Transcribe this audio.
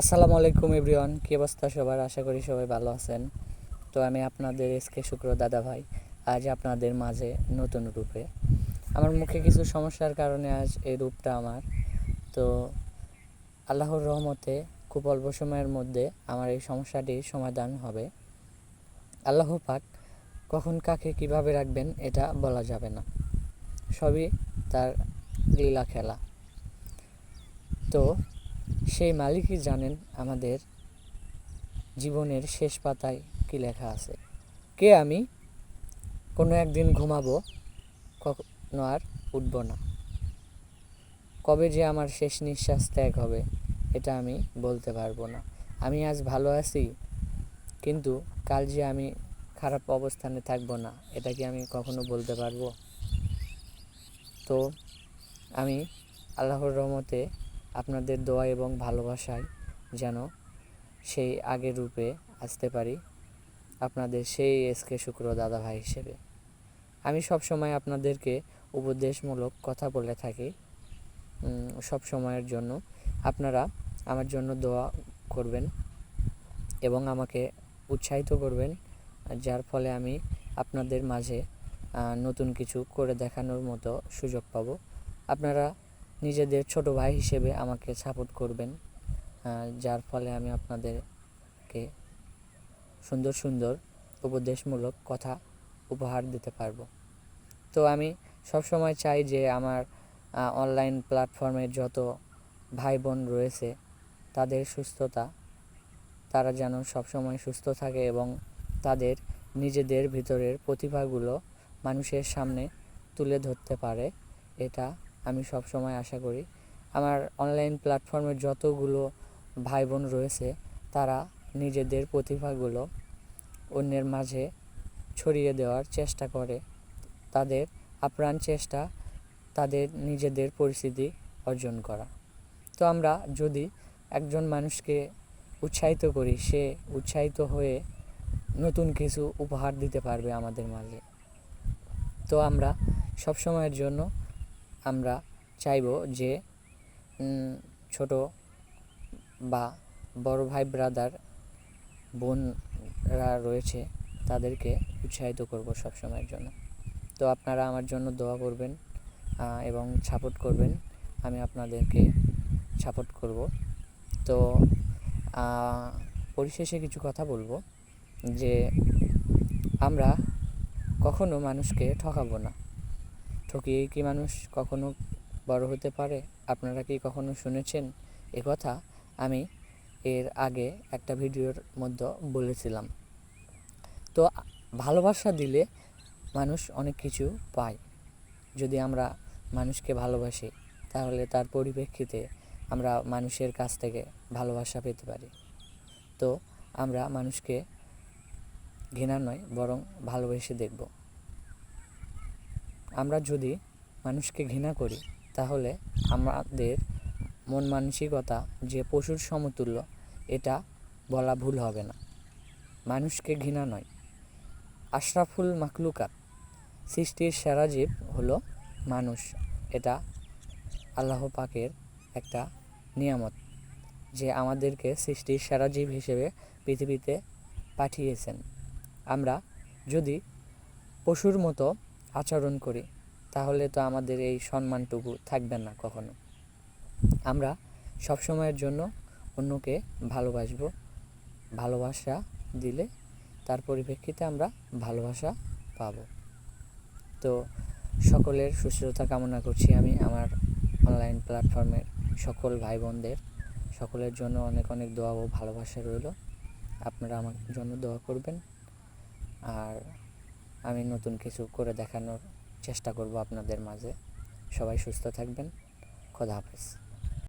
আসসালামু আলাইকুম এভরিওয়ান, কী অবস্থা সবার? আশা করি সবাই ভালো আছেন। তো আমি আপনাদের এসকে শুক্র দাদা ভাই, আজ আপনাদের মাঝে নতুন রূপে। আমার মুখে কিছু সমস্যার কারণে আজ এই রূপটা আমার। তো আল্লাহর রহমতে খুব অল্প সময়ের মধ্যে আমার এই সমস্যাটি সমাধান হবে। আল্লাহ পাক কখন কাকে কীভাবে রাখবেন এটা বলা যাবে না। সবই তার লীলা খেলা। তো সেই মালিকই জানেন আমাদের জীবনের শেষ পাতায় কী লেখা আছে। কে আমি? কোনো একদিন ঘুমাবো, কখনো আর উঠবো না। কবে যে আমার শেষ নিঃশ্বাস ত্যাগ হবে, এটা আমি বলতে পারব না। আমি আজ ভালো আছি, কিন্তু কাল যে আমি খারাপ অবস্থানে থাকব না, এটা কি আমি কখনো বলতে পারব? তো, আমি আল্লাহর রহমতে আপনাদের দোয়া এবং ভালোবাসায় যেন সেই আগের রূপে আসতে পারি আপনাদের সেই এসকে শুক্র দাদা ভাই হিসেবে। আমি সব সময় আপনাদেরকে উপদেশমূলক কথা বলে থাকি। সব সময়ের জন্য আপনারা আমার জন্য দোয়া করবেন এবং আমাকে উৎসাহিত করবেন, যার ফলে আমি আপনাদের মাঝে নতুন কিছু করে দেখানোর মতো সুযোগ পাবো। আপনারা নিজেদের ছোট ভাই হিসেবে আমাকে সাপোর্ট করবেন যার ফলে আমি আপনাদেরকে সুন্দর সুন্দর উপদেশমূলক কথা উপহার দিতে পারব। তো আমি সবসময় চাই যে আমার অনলাইন প্ল্যাটফর্মের যত ভাই বোন রয়েছে, তাদের সুস্থতা, তারা যেন সবসময় সুস্থ থাকে এবং তাদের নিজেদের ভিতরের প্রতিভাগুলো মানুষের সামনে তুলে ধরতে পারে, এটা আমি সব সময় আশা করি। আমার অনলাইন প্ল্যাটফর্মের যতগুলো ভাই বোন রয়েছে, তারা নিজেদের প্রতিভাগুলো অন্যের মাঝে ছড়িয়ে দেওয়ার চেষ্টা করে। তাদের আপ্রাণ চেষ্টা, তাদের নিজেদের পরিস্থিতি অর্জন করা। তো আমরা যদি একজন মানুষকে উৎসাহিত করি, সে উৎসাহিত হয়ে নতুন কিছু উপহার দিতে পারবে আমাদের মাঝে, তো আমরা সব সময়ের জন্য আমরা চাইব যে ছোট বা বড় ভাই ব্রাদার বোনরা রয়েছে, তাদেরকে উৎসাহিত করব সব সময়ের জন্য। তো আপনারা আমার জন্য দোয়া করবেন এবং সাপোর্ট করবেন, আমি আপনাদেরকে সাপোর্ট করব। তো পরিশেষে কিছু কথা বলব যে, আমরা কখনো মানুষকে ঠকাবো না। ঠকিয়ে কি মানুষ কখনো বড় হতে পারে? আপনারা কি কখনো শুনেছেন কথা? আমি এর আগে একটা ভিডিওর মধ্যে বলেছিলাম। তো ভালোবাসা দিলে মানুষ অনেক কিছু পায়। যদি আমরা মানুষকে ভালোবাসি, তাহলে তার পরিপ্রেক্ষিতে আমরা মানুষের কাছ থেকে ভালোবাসা পেতে পারি। তো আমরা মানুষকে ঘৃণা নয়, বরং ভালোবেসে দেখব। আমরা যদি মানুষকে ঘৃণা করি, তাহলে আমাদের মন মানসিকতা যে পশুর সমতুল্য, এটা বলা ভুল হবে না। মানুষকে ঘৃণা নয়। আশরাফুল মাকলুকাত সৃষ্টির সেরা জীব হলো মানুষ। এটা আল্লাহ পাকের একটা নিয়ামত, যে আমাদেরকে সৃষ্টির সেরা জীব হিসেবে পৃথিবীতে পাঠিয়েছেন। আমরা যদি পশুর মতো আচরণ করি, তাহলে তো আমাদের এই সম্মানটুকু থাকবে না কখনো। আমরা সব সময়ের জন্য অন্যকে ভালোবাসবো, ভালোবাসা দিলে তার পরিপ্রেক্ষিতে আমরা ভালোবাসা পাব। তো সকলের সুস্থতা কামনা করছি আমি, আমার অনলাইন প্ল্যাটফর্মের সকল ভাই বোনদের সকলের জন্য অনেক অনেক দোয়া ও ভালোবাসা রইল। আপনারা আমার জন্য দোয়া করবেন। আর আমি নতুন কিছু করে দেখানোর চেষ্টা করব আপনাদের মাঝে। সবাই সুস্থ থাকবেন। খোদা হাফেজ।